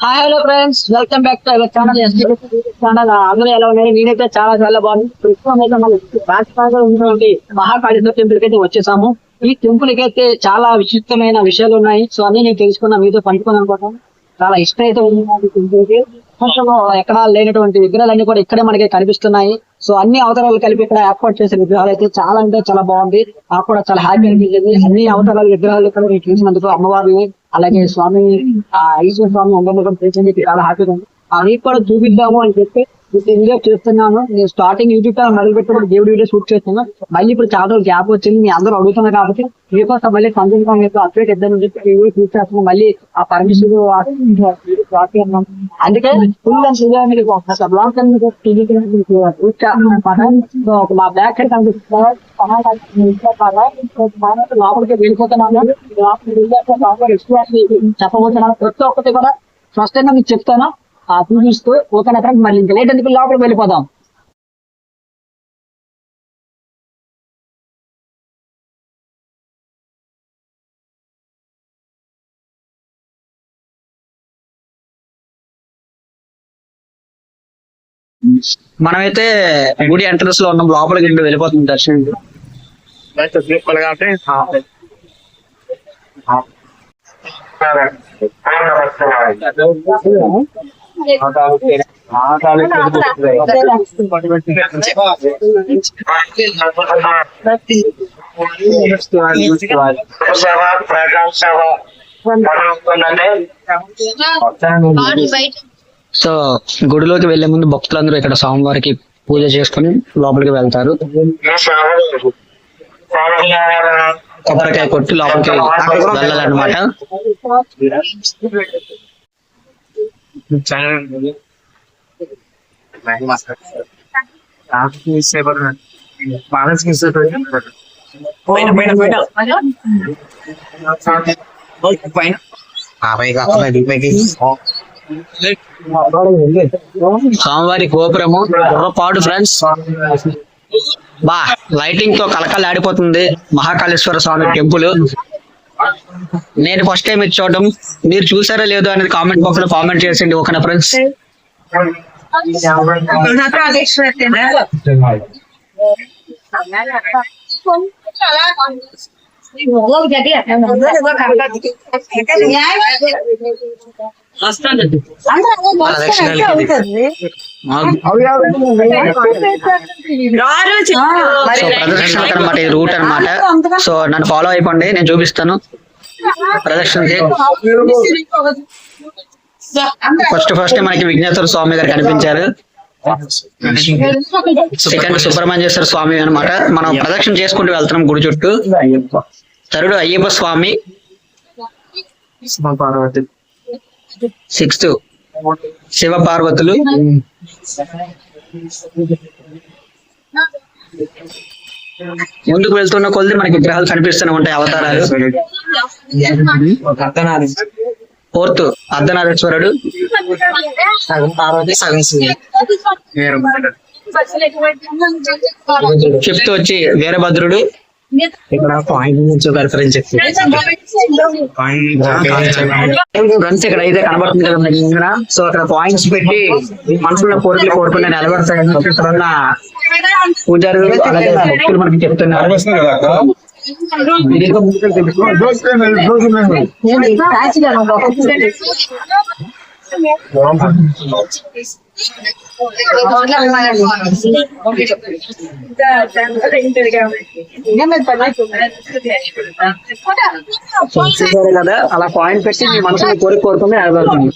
Hi hello friends welcome back to our channel channel అందరూ ఎలా ఉన్నారు? నేనైతే చాలా చాలా బాగుంది ప్రస్తుతం అయితే మనం రాజస్థాన్ ఉన్నటువంటి మహాకాళేశ్వర టెంపుల్కి అయితే వచ్చేసాము. ఈ టెంపుల్కి అయితే చాలా విచిత్రమైన విషయాలు ఉన్నాయి. సో అన్ని నేను తెలుసుకున్నా మీతో పంచుకున్నాను అనుకుంటాను చాలా ఇష్టం అయితే ఉంది నాకు టెంపుల్కి. కొంచెం ఎక్కడ లేనటువంటి విగ్రహాలన్నీ కూడా ఇక్కడే మనకి కనిపిస్తున్నాయి. సో అన్ని అవతారాలు కలిపి ఇక్కడ ఏర్పాటు చేసిన విగ్రహాలు అయితే చాలా అంటే చాలా బాగుంది. నాకు కూడా చాలా హ్యాపీ అనిపించింది. అన్ని అవతారాల విగ్రహాలు ఇక్కడ నేను చూసినందుకు అమ్మవారిని అలాగే స్వామి ఆ ఈశ్వర స్వామి అందరినీ కూడా తెలిసింది చాలా హ్యాపీగా ఉంది. అవి కూడా చూపిద్దాము అని చెప్పి వీడియో చేస్తున్నాను. నేను స్టార్టింగ్ యూట్యూబ్ ఛానల్ మొదలు పెట్టినప్పుడు దేవుడి వీడియో షూట్ చేస్తున్నాను మళ్ళీ ఇప్పుడు చాలా రోజులు గ్యాప్ వచ్చింది. మీ అందరూ అడుగుతున్నారు కాబట్టి మీకోసం మళ్ళీ సంతోషంగా కాంగ్రెస్ అప్డేట్ ఇద్దామని చెప్పి వీడియో షూట్ చేస్తున్నాను మళ్ళీ ఆ పర్మిషన్ అందుకే ఫుల్ అండ్ ఫుల్ బ్లాగ్ మా బ్యాక్ సైడ్ కనిపిస్తుంది లోపలికి వెళ్ళిపోతున్నాను లోపలికి వెళ్ళాక చెప్పబోతున్నాను ప్రతి ఒక్కటి కూడా స్పష్టంగా మీకు చెప్తాను. ఆ చూపిస్తూ ఓకేనా ఫ్రెండ్ మళ్ళీ ఇంకా లేట్ ఎందుకు లోపలికి వెళ్ళిపోదాం? మనమైతే గుడి ఎంట్రన్స్లో ఉన్నాం లోపలికి వెళ్ళిపోతుంది దర్శనం. సో గుడిలోకి వెళ్ళే ముందు భక్తులందరూ ఇక్కడ స్వామివారికి పూజ చేసుకుని లోపలికి వెళ్తారు. కొబ్బరికాయ కొట్టి లోపలికి వెళ్ళాలన్నమాట. స్వామివారి గోపురము పాడు ఫ్రెండ్స్ బా లైటింగ్తో కలకలు ఆడిపోతుంది మహాకాళేశ్వర స్వామి టెంపుల్. నేను ఫస్ట్ టైం ఇది చూడడం. మీరు చూసారా లేదో అనేది కామెంట్ బాక్స్లో కామెంట్ చేసిండి ఓకేనా ఫ్రెండ్స్ సో ప్రదర్శన అనమాట ఇది రూట్ అన్నమాట. సో నన్ను ఫాలో అయిపోండి నేను చూపిస్తాను. ప్రదర్శనకి ఫస్ట్ ఫస్ట్ మనకి విఘ్నేశ్వర స్వామి గారు కనిపించారు. సెకండ్ సుబ్రహ్మణ్యేశ్వర స్వామి అన్నమాట. మనం ప్రదక్షిణ చేసుకుంటూ వెళ్తున్నాం గుడి చుట్టూ. థర్డ్ అయ్యప్ప స్వామి. సిక్స్త్. శివ పార్వతులు ముందుకు వెళ్తున్న కొద్ది మనకి విగ్రహాలు కనిపిస్తూనే ఉంటాయి అవతారాలు. ఫోర్త్ అర్ధనాథేశ్వరుడు సగం పార్వతి సగం శివుడు ఫిఫ్త్ వచ్చి వీరభద్రుడు. ఇక్కడ పాయింట్ నుంచి రిఫరెన్స్ చెప్తుంది ఫ్రెండ్స్ ఇక్కడ అయితే కనబడుతుంది కదా సో అక్కడ పాయింట్స్ పెట్టి మనసులో కోరికలు కోరుకునే నిలబడతాయని చెప్పి అలాగే భక్తులు మనకి చెప్తున్నారు. చూసారు కదా అలా పాయింట్ పెట్టి మీ మనసులో కోరిక కోరుకుని నిలబడుతుంది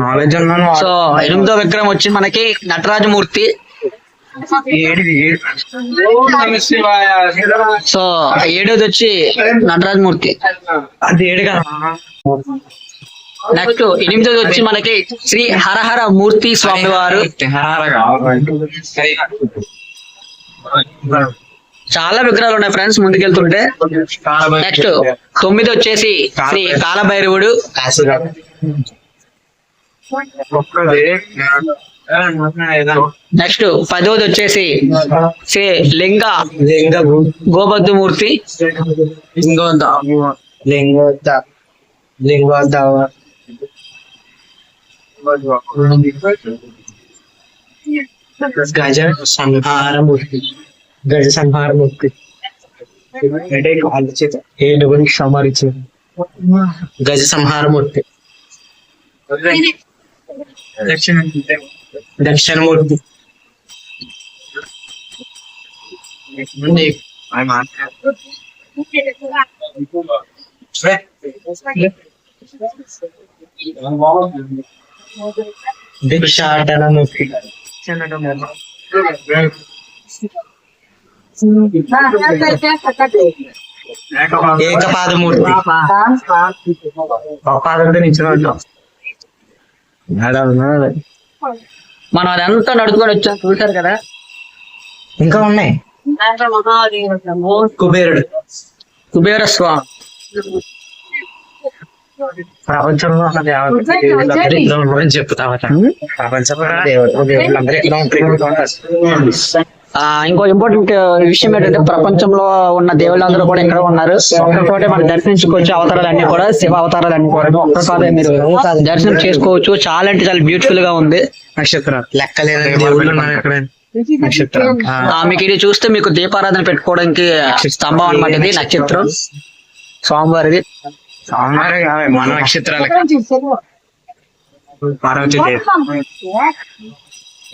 నాలెడ్జ్ సో ఎనిమిదో విగ్రహం వచ్చి మనకి నటరాజమూర్తి. సో ఏడోది వచ్చి నటరాజమూర్తి. అది ఏడు కదా? నెక్స్ట్ ఎనిమిదోది వచ్చి మనకి శ్రీ హరహర మూర్తి స్వామి వారు. చాలా విగ్రహాలు ఉన్నాయి ఫ్రెండ్స్ ముందుకెళ్తుంటే. నెక్స్ట్ తొమ్మిది వచ్చేసి శ్రీ కాలభైరవుడు. నెక్స్ట్ పదోది వచ్చేసి శ్రీ లింగ లింగ గోబద్దుమూర్తి లింగోద్ద లింగోద్ద లింగోద్ద గజ సంహారమూర్తి. గజ సంహారమూర్తి. అంటే కాళ్ళు చేత. ఏనుగుని సంహరించు గజ సంహారమూర్తి. దక్షిణమూర్తి భిక్షాటనమూర్తి ఏకపాదమూర్తి పాదంతో నిచ్చిన మనం అదంతా నడుచుకొని వచ్చాం చూశారు కదా? ఇంకా ఉన్నాయి? కుబేరుడు. కుబేర స్వామి. ప్రపంచంలో ఉన్న ఉన్నారని చెప్తావట ప్రపంచంలో ఉన్న దేవుడు దేవుళ్ళందరూ ఇక్కడ ఉంటారు. ఇంకో ఇంపార్టెంట్ విషయం ఏంటంటే ప్రపంచంలో ఉన్న దేవుళ్ళందరూ కూడా ఇక్కడ ఉన్నారు. ఒక్కరితోటే మనం దర్శించుకోవచ్చు అవతారాలన్నీ కూడా శివ అవతారాలన్నీ కూడా. ఒక్కసారి మీరు దర్శనం చేసుకోవచ్చు. చాలా అంటే చాలా బ్యూటిఫుల్గా ఉంది. ఆ, మీకు ఇది చూస్తే మీకు దీపారాధన పెట్టుకోవడానికి స్తంభం అన్నమాట ఇది నక్షత్రం. స్వామివారిది. స్వామివారి కాదు, మన నక్షత్రాలు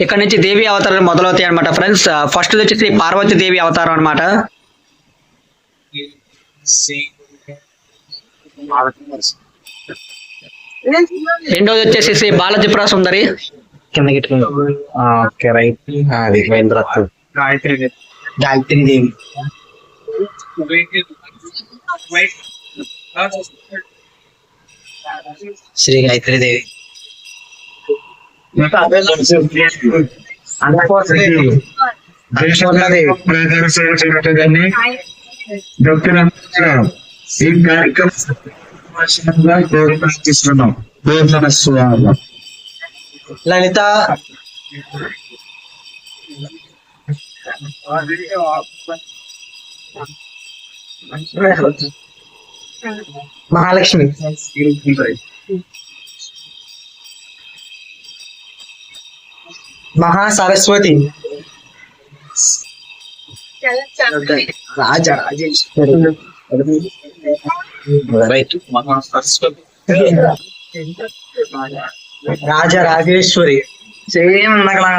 ఇక్కడ నుంచి దేవి అవతారాలు మొదలవుతాయి అనమాట ఫ్రెండ్స్ ఫస్ట్ వచ్చేసి పార్వతీ దేవి అవతారం అన్నమాట. రెండోది వచ్చేసి శ్రీ బాలత్రిపుర సుందరి. గాయత్రి దేవి. గాయత్రి దేవి. శ్రీ గాయత్రి దేవి. అన్నపూర్ణదేవి డాక్టర్ ఈ ప్రార్థిస్తున్నాం లలిత. మహాలక్ష్మి. మహా సరస్వతి రాజ రాజేశ్వరి రైట్. రాజ రాజేశ్వరి. సేమ్ ఉండగలా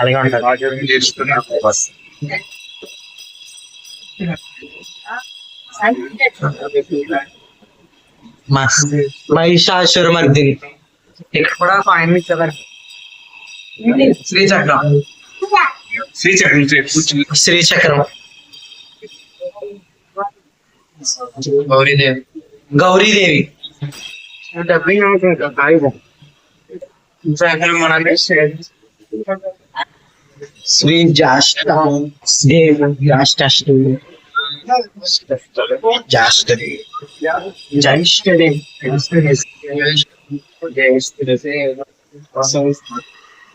అలాగే ఉంటారు. మహిషాసుర మర్దిని ఇక్కడ కూడా ఫైన్ ఇచ్చారు శ్రీచక్రం శ్రీచక్రం గౌరీదేవి గౌరీదేవి శ్రీ జాష్ట దేవి జాష్టాష్టమి జాష్టదేవి జ్యేష్ఠదేవి స్వర్ణానికి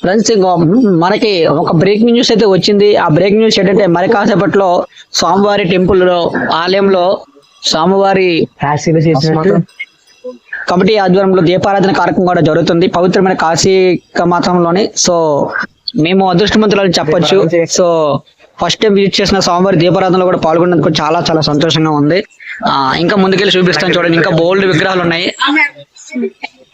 ఫ్రెండ్స్ మనకి ఒక బ్రేకింగ్ న్యూస్ అయితే వచ్చింది. ఆ బ్రేకింగ్ న్యూస్ ఏంటంటే మరి కాసేపట్లో స్వామివారి టెంపుల్లో ఆలయంలో స్వామివారి కమిటీ ఆధ్వర్యంలో దీపారాధన కార్యక్రమం కూడా జరుగుతుంది. పవిత్రమైన కాశీక మాత్రంలోని సో మేము అదృష్టవంతులని చెప్పొచ్చు. సో ఫస్ట్ టైం విజిట్ చేసిన స్వామివారి దీపారాధనలో కూడా పాల్గొన్నందుకు చాలా చాలా సంతోషంగా ఉంది. ఇంకా ముందుకెళ్ళి చూపిస్తాను చూడండి. ఇంకా బోల్డ్ విగ్రహాలు ఉన్నాయి.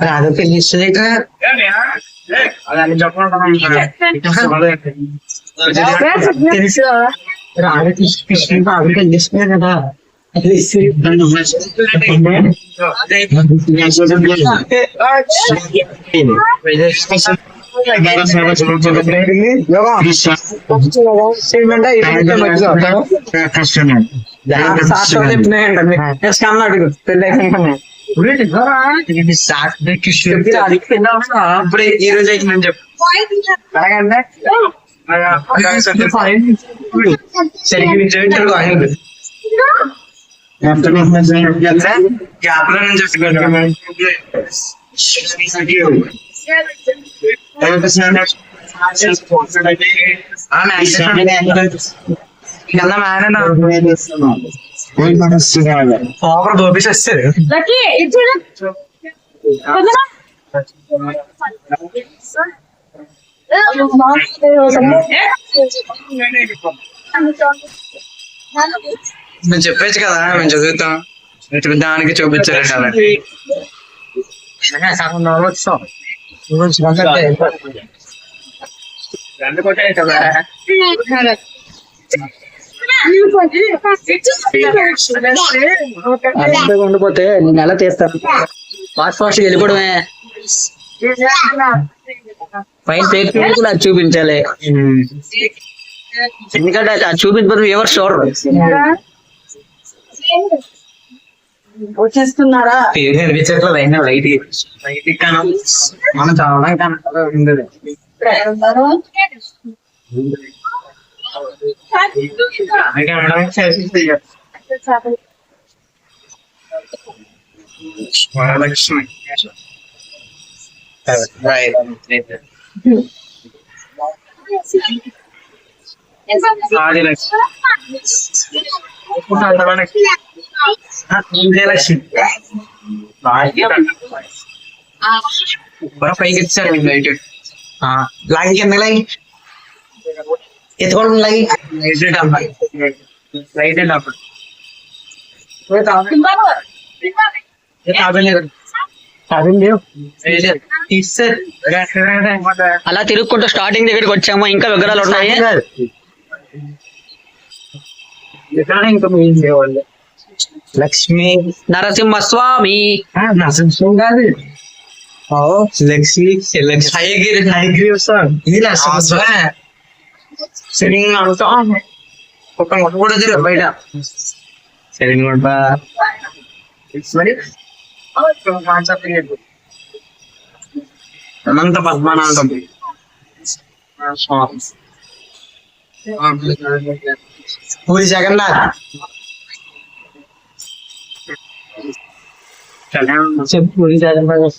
రాధాకృష్ణ ఇస్తుంది తెలుసు రాధాకృష్ణ కృష్ణ రాధాకృష్ణ ఇస్తుంది కదా అది చరించడంలో ఈ కష్టమే అప్పుడే ఈ రోజు అయితే నేను చెప్పు. సరిగ్గా నుంచి చెప్తాడు దోపేసి వస్తారు నేను చెప్పచ్చు కదా మేము చదువుతాం. దానికి చూపించారు కదా. ఉండిపోతే నేను ఎలా తీస్తాను? ఫాస్ట్ ఫాస్ట్ వెళ్ళిపోవడమే. పైన పేరు కూడా అది చూపించాలి. ఎందుకంటే అది- చూపించకపోతే ఎవరు? చూడరు వచ్చేస్తున్నారా పేరు కనిపించట్లేదు అయినా లైట్ లైట్ కనం. మనం చదవడం వరలక్ష్మి పైకి ఇచ్చారు మీకు లాగి కింద లాగి ఎత్తుకోవడం లాగి లైట్ అప్పుడు అలా తిరుగుకుంటూ స్టార్టింగ్ దగ్గరికి వచ్చాము. ఇంకా విగ్రహాలు ఉన్నాయి. ఇంకా వాళ్ళు లక్ష్మి నరసింహ స్వామి నరసింహం కాదు లక్ష్మి లక్ష్మి. హైగిరి హైగిరి వస్తాను ఇది నరసింహ సరిగ్గా అనుతాం ఒక మొట్ట కూడా తిరుగు బయట. సరిగ్గా మరి అనంత పద్మనాభం పూరి జగన్నాథ్ చెప్పు పూరి జగన్నాథ్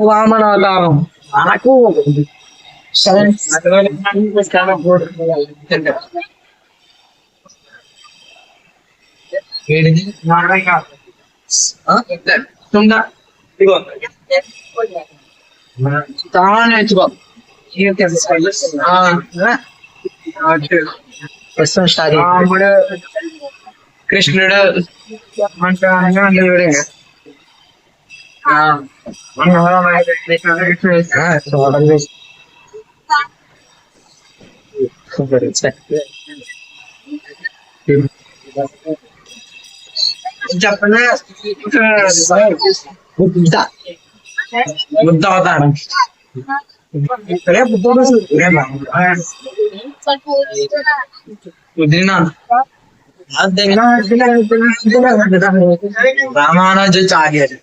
വാമണ എല്ലാവരും താഴെ വെച്ചുപോ കൃഷ്ണയുടെ వామన అవతారం మనకు ఏడిది తుందా ఇగో చాలా నేర్చుకో ప్రస్తుతం స్టార్ట్ రాముడు కృష్ణుడు అంటే చూడండి చెప్పండి బుద్ధ బుద్ధ అవతారం రే బుద్ధుడు కుదిరినా రామానుజాచార్యులు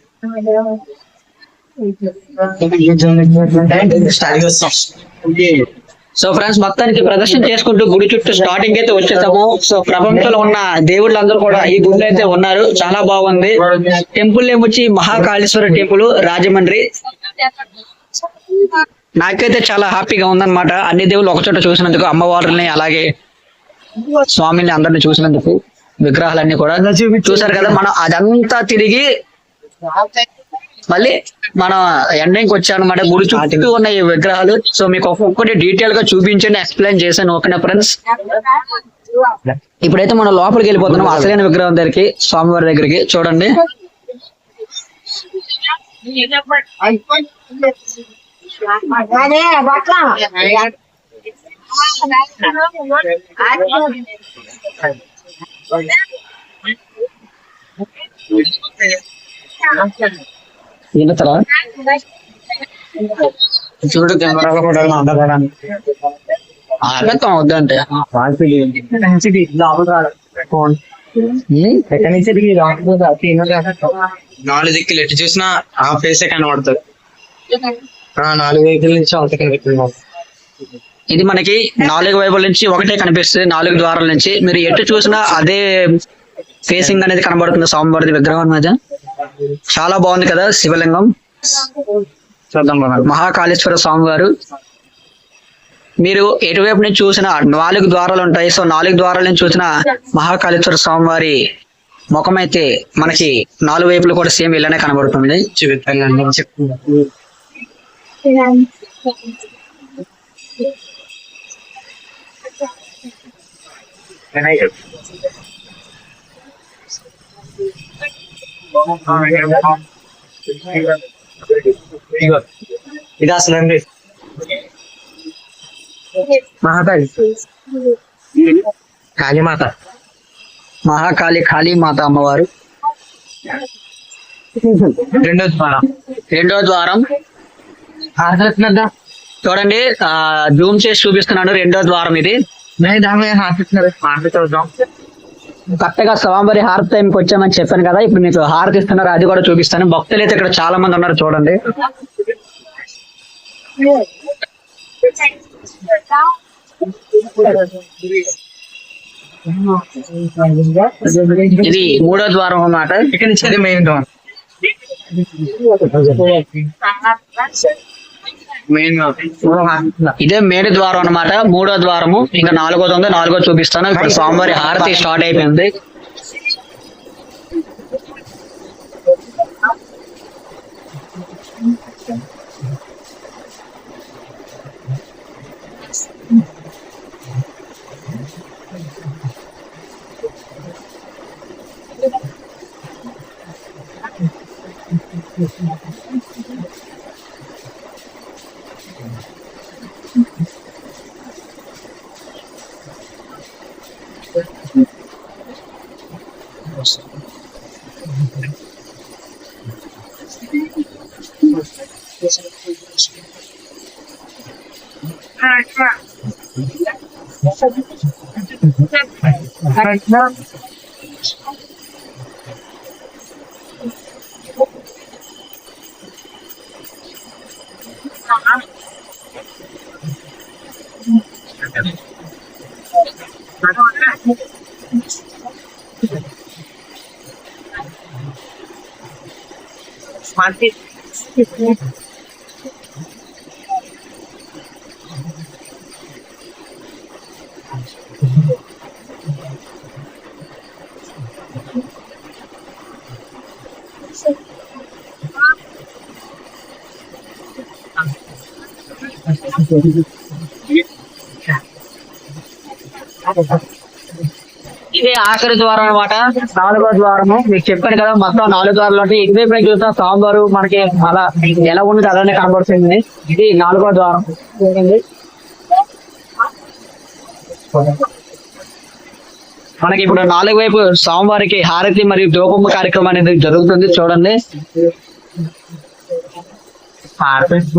సో ఫ్రెండ్స్ మొత్తానికి ప్రదర్శన చేసుకుంటూ గుడి చుట్టూ స్టార్టింగ్ అయితే వచ్చేసాము. సో ప్రపంచంలో ఉన్న దేవుళ్ళందరూ కూడా ఈ గుడిలో అయితే ఉన్నారు. చాలా బాగుంది. టెంపుల్ నేమ్ వచ్చి మహాకాళేశ్వర టెంపుల్ రాజమండ్రి. నాకైతే చాలా హ్యాపీగా ఉందన్నమాట. అన్ని దేవుళ్ళు ఒకచోట చూసినందుకు అమ్మవారిని అలాగే స్వామిని అందరిని చూసినందుకు విగ్రహాలన్నీ కూడా. చూసారు కదా మనం అదంతా తిరిగి మళ్ళీ మనం ఎండింగ్ వచ్చాను గుడి చుట్టూ ఉన్న ఈ విగ్రహాలు. సో మీకు ఒక్కొక్కటి డీటెయిల్గా చూపించండి ఎక్స్ప్లెయిన్ చేశాను ఓకేనా ఫ్రెండ్స్? ఇప్పుడైతే మనం లోపలికి వెళ్ళిపోతున్నాం అసలైన విగ్రహం దగ్గరికి స్వామివారి దగ్గరికి. చూడండి. అదే బట్ల ఈయనతల చూడు కెమెరాలో కూడా అందడానికి ఆగతం వద్దంటే ఫోన్? ఉమ్, ఎక్కడి నుంచి దిగి నాలుగు దిక్కులు ఎటు చూసినా ఆ ఫేసే కనబడుతుంది. నాలుగు వైపుల నుంచి అంత కనిపిస్తుంది ఇది మనకి నాలుగు వైపుల నుంచి ఒకటే కనిపిస్తుంది నాలుగు ద్వారాల నుంచి. మీరు ఎటు చూసినా అదే ఫేసింగ్ అనేది కనబడుతుంది స్వామివారి విగ్రహం మీద చాలా బాగుంది కదా శివలింగం. చూద్దాం మనం మహాకాళేశ్వర స్వామివారు. మీరు ఎటువైపు నుంచి చూసిన నాలుగు ద్వారాలు ఉంటాయి. సో నాలుగు ద్వారాల నుంచి చూసిన మహాకాళేశ్వర స్వామివారి ముఖం అయితే మనకి నాలుగు వైపులు కూడా సేమ్ ఇలానే కనబడుతుంది. చూపిస్తాను. ఇది అసలు అండి మహాకాళి కాళీమాత మహాకాళి కాళీ మాత అమ్మవారు రెండో ద్వారం రెండో ద్వారం చూడండి జూమ్ చేసి చూపిస్తున్నాను రెండో ద్వారం ఇది కరెక్ట్ గా స్వామివారి హారతి టైంకి వచ్చామని చెప్పాను కదా ఇప్పుడు మీకు హారతి ఇస్తున్నారు అది కూడా చూపిస్తాను. భక్తులు అయితే ఇక్కడ చాలా మంది ఉన్నారు చూడండి. ఇది మూడో ద్వారం అన్నమాట. ఇక్కడ నుంచి అది మెయిన్ ద్వారం. మెయిన్ ఇదే మేడి ద్వారం అన్నమాట. మూడో ద్వారము. ఇంకా నాలుగోది ఉంది నాలుగో చూపిస్తాను. ఇప్పుడు స్వామివారి హారతి స్టార్ట్ అయిపోయింది. karena Mati. ఇదే ఆఖరి ద్వారం అనమాట నాలుగో ద్వారము. మీకు చెప్పాను కదా మొత్తం నాలుగు ద్వారాలు అంటే ఇటువైపు నుంచి చూస్తే సాంబారు మనకి అలా ఎలా ఉండదు అలానే కనబడుతుంది. ఇది నాలుగో ద్వారం. మనకి ఇప్పుడు నాలుగు వైపు స్వామివారికి హారతి మరియు దూపము కార్యక్రమం అనేది జరుగుతుంది. చూడండి. हार्वेस्ट